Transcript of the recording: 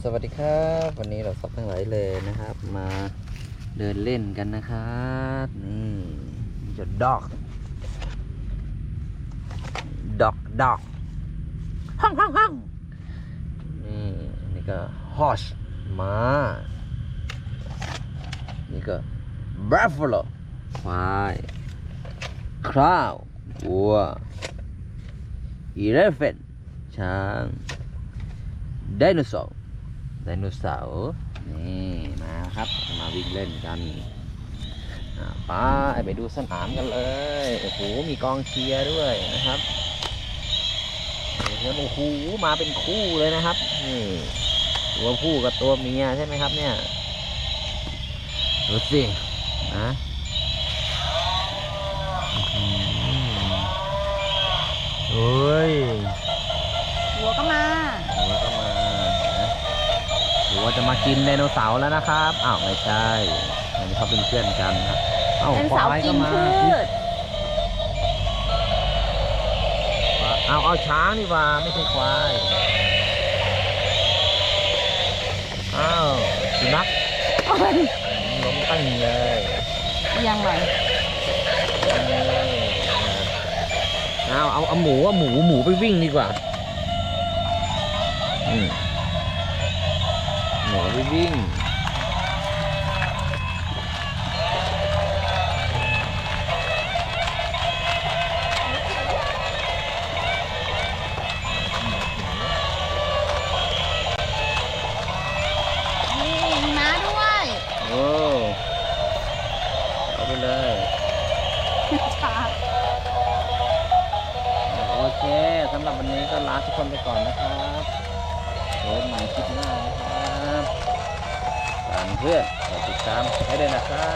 สวัสดีครับ วันนี้เราซับทั้งหลายเลยนะครับ มาเดินเล่นกันนะครับนี่จะดอก ดอกดอกห้องห้องห้องนี่นี่ก็ฮอชม้านี่ก็บรัฟฟาโลควายคราววัวอีเลฟเฟนช้าง ไดโนเสาร์ไดโนเสาร์นี่มาครับมาวิ่งเล่นกันอ่าไป้าไปดูสนามกันเลยโอ้โหมีกองเชียร์ด้วยนะครับโอ้โหมาเป็นคู่เลยนะครับนี่ตัวผู้กับตัวเมียใช่ไหมครับเนี่ยดูสินะอื้อหือเฮ้ยหัวก็มาหัวก็มา หัวจะมากินไดโนเสาร์แล้วนะครับอ้าวไม่ใช่อันนี้เขาเป็นเพื่อนกันครับเอ้าเป็นเสาควายกินมาพืชเอาเอาช้างนี่ว่าไม่ใช่ควายอ้าวสุนัขโอ้ยล้มตั้งเลยยังไงเอาเอาเอาหมูเอาหมูหมูไปวิ่งดีกว่า อืม หมูไปวิ่งนี่มีม้าด้วย โอ้เอาไปเลยช้าโอเคสำหรับวันนี้ก็ลาทุกคนไปก่อนนะครับเจอกันใหม่คลิปหน้านะครับฝาก เพื่อนกดติดตามให้ด้วยนะครับ